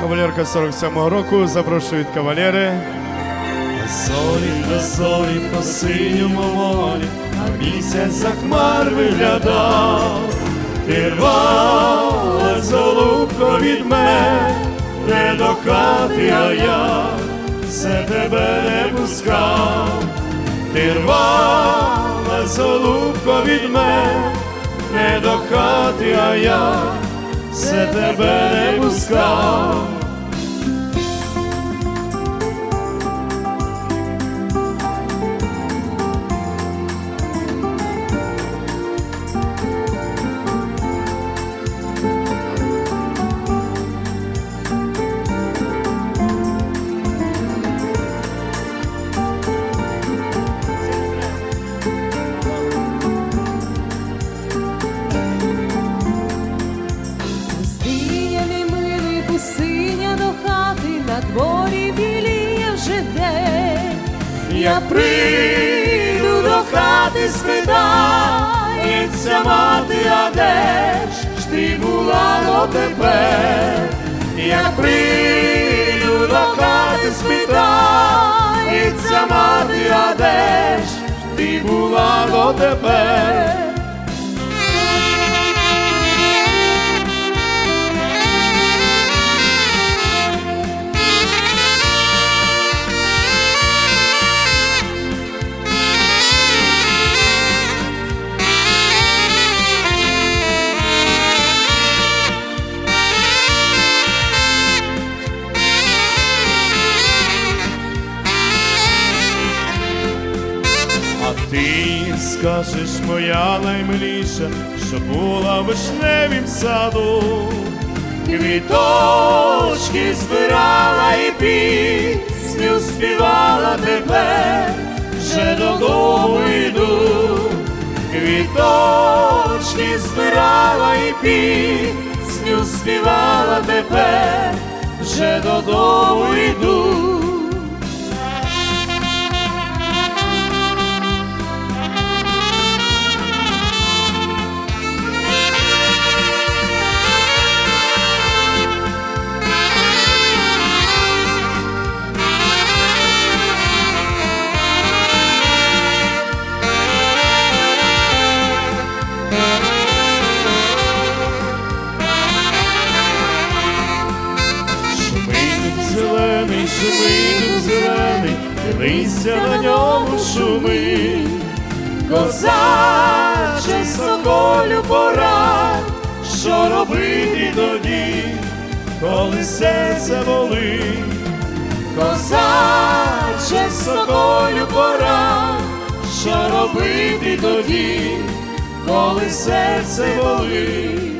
Кавалерка 47-го року запрошують кавалери. Зорі зорі по синьому морі, а місяць за хмар виглядав. Ти рвала голубко від мене не до хати, а я все тебе не пускав. Ти рвала голубко від мене не до хати, а я все тебе не пускав. Пустиня до хати, на дворі біліє вже день. Я прийду до хати, спитається мати, а де ж ти була дотепер? Я прийду до хати, спитається мати, а де ж ти була дотепер? А ти скажеш, моя наймиліша, що була в вишневім саду, квіточки збирала і пісню співала тепер, вже додому йду, квіточки збирала і пісню співала тепер, вже додому йду. Дивися на ньому шумить. Козаче соколю пора, що робити тоді, коли серце болить. Козаче соколю пора, що робити тоді, коли серце болить.